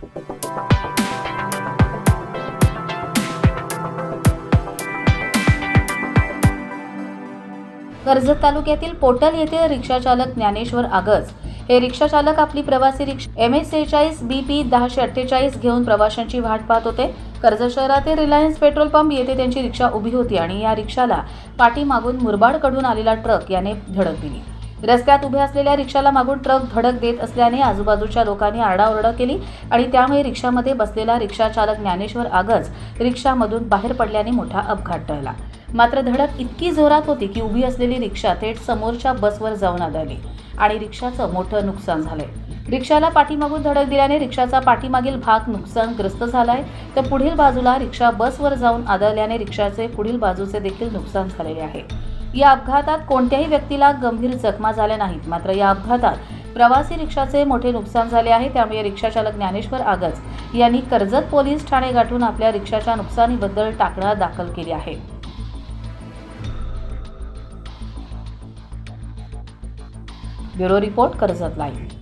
कर्जत तालुक्यातील पोटल येथे रिक्षाचालक ज्ञानेश्वर आगज हे रिक्षाचालक आपली प्रवासी रिक्षा एम एस सेहेचाळीस बी पी दहाशे अठ्ठेचाळीस घेऊन प्रवाशांची वाट पाहत होते. कर्जत शहरातील रिलायन्स पेट्रोल पंप येथे त्यांची रिक्षा उभी होती आणि या रिक्षाला पाठीमागून मुरबाडकडून आलेला ट्रक याने धडक दिली. रस्त्यात उभ्या असलेल्या रिक्षाला मागून ट्रक धडक देत असल्याने आजूबाजूच्या लोकांनी आरडाओरडा केली आणि त्यामुळे रिक्षामध्ये बसलेला रिक्षाचालक ज्ञानेश्वर आगज रिक्षामधून बाहेर पडल्याने मोठा अपघात टळला. मात्र धडक इतकी जोरात होती की उभी असलेली रिक्षा थेट समोरच्या बसवर जाऊन आदळली आणि रिक्षाचं मोठं नुकसान झालंय. रिक्षाला पाठीमागून धडक दिल्याने रिक्षाचा पाठीमागील भाग नुकसानग्रस्त झालाय. तर पुढील बाजूला रिक्षा बसवर जाऊन आदळल्याने रिक्षाचे पुढील बाजूचे देखील नुकसान झालेले आहे. या अपघातात कोणत्याही व्यक्तीला गंभीर जखमा झाल्या नाहीत. मात्र या अपघातात प्रवासी रिक्षाचे मोठे नुकसान झाले आहे. त्यामुळे रिक्षाचालक ज्ञानेश्वर आगज यांनी कर्जत पोलीस ठाणे गाठून आपल्या रिक्षाच्या नुकसानीबद्दल टाकणा दाखल केली आहे. Bureau report Karjat live.